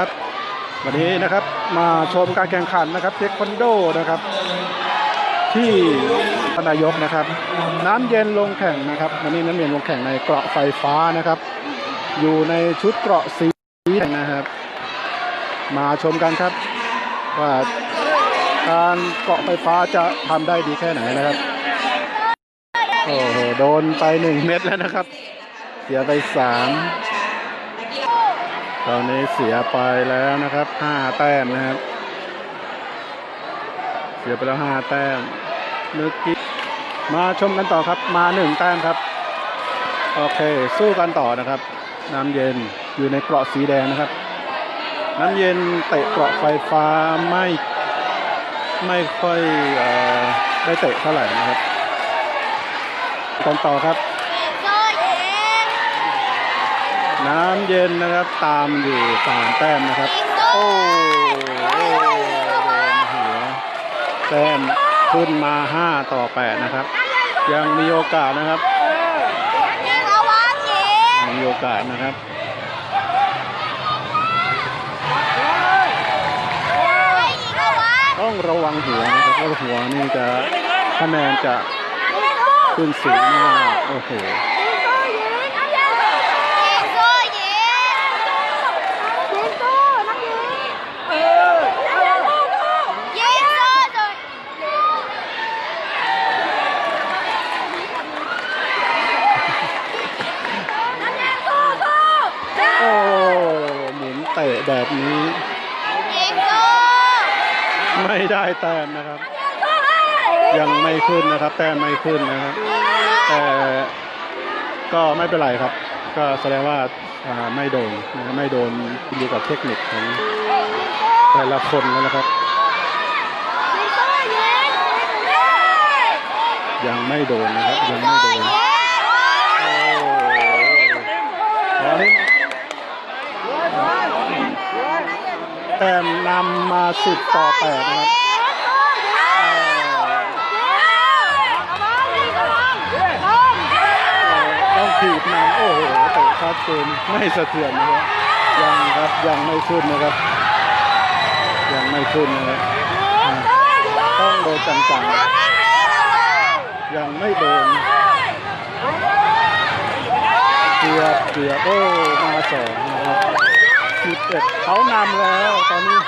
ครับวันนี้นะครับมาชมการแข่งขันนะครับเทควันโดนะครับ ที่พนายกนะครับ น้ำเย็นลงแข่งนะครับ วันนี้น้ำเย็นลงแข่งในเกราะไฟฟ้านะครับ อยู่ในชุดเกราะสีแดงนะครับ มาชมกันครับ ว่าการเกาะไฟฟ้าจะทำได้ดีแค่ไหนนะครับโอ้โหโดนไปหนึ่งเม็ดแล้วนะครับ เสียไปสาม ตอนนี้เสียไปแล้วนะครับห้าแต้มนะครับ เสียไปแล้วห้าแต้มเมื่อกี้มาชมกันต่อครับมาหนึ่งแต้มครับ โอเคสู้กันต่อนะครับ น้ำเย็นอยู่ในเกราะสีแดงนะครับ น้ำเย็นเตะเกราะไฟฟ้าไม่ไม่ค่อยออได้เตะเท่าไหร่นะครับกันต่อครับ น้ำเย็นนะครับตามอยู่สามแต้มนะครับ โอ้โหโดนหัวแต้มขึ้นมาห้าต่อแปดนะครับ ยังมีโอกาสนะครับยังมีโอกาสนะครับต้องระวังหัวนะครับเพราะหัวนี่จะคะแนนจะขึ้นสูงมากโอ้โห โอ้หมุนเตะ แบบนี้ ไม่ได้แต้มนะครับ ยังไม่ขึ้นนะครับ แต้มไม่ขึ้นนะครับ แต่ก็ไม่เป็นไรครับ ก็แสดงว่าอ่าไม่โดนนะครับไม่โดนอยู่กับเทคนิคของแต่ละคนแล้วนะครับ ยังไม่โดนนะครับยังไม่โดนโอ้ตอนนี้ แต้มนำมาสิบต่อแปดนะครับต้องถีบนำโอ้โหเตะชัดเจนไม่สะเทือนนะครับยังครับยังไม่ขึ้นนะครับ ยังไม่ขึ้นนะครับต้องโดนจังๆยังไม่โดนเกือบเกือบโอ้มาสองนะครับ สิบเอ็ดเขานำแล้วตอนนี้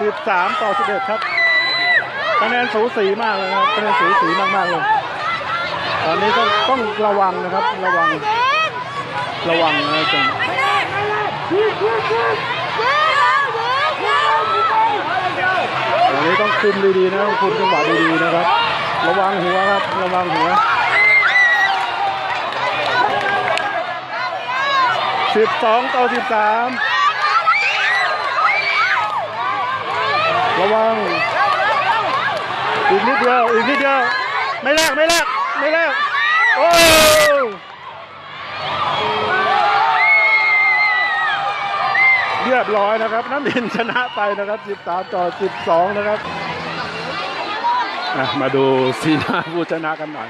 สิบสามต่อสิบเอ็ดครับคะแนนสูสีมากเลยนะครับคะแนนสูสีมากๆเลย ตอนนี้ต้องต้องระวังนะครับระวังระวังนะจังตอนนี้ต้องคุมดีๆนะต้องคุมจังหวะดีๆนะครับ ระวังหัวครับระวังหัว สิบสองต่อสิบสามระวัง อีกนิดเดียว อีกนิดเดียว ไม่แลกไม่แลกไม่แลกโอ้เรียบร้อยนะครับ น้ำดินชนะไปนะครับ13ต่อ12 นะครับมาดูสีนาผู้ชนะกันหน่อย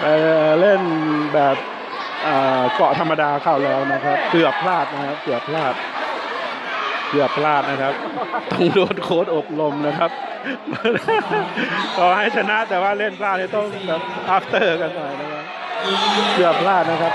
ไปเล่นแบบ เกาะธรรมดาเข้าแล้วนะครับ เกือบพลาดนะครับ เกือบพลาด เกือบพลาดนะครับต้องโดนโค้ดอบรมนะครับต่อให้ชนะแต่ว่าเล่นพลาดเนี่ยต้องแบบ after กันหน่อยนะครับ เกือบพลาดนะครับ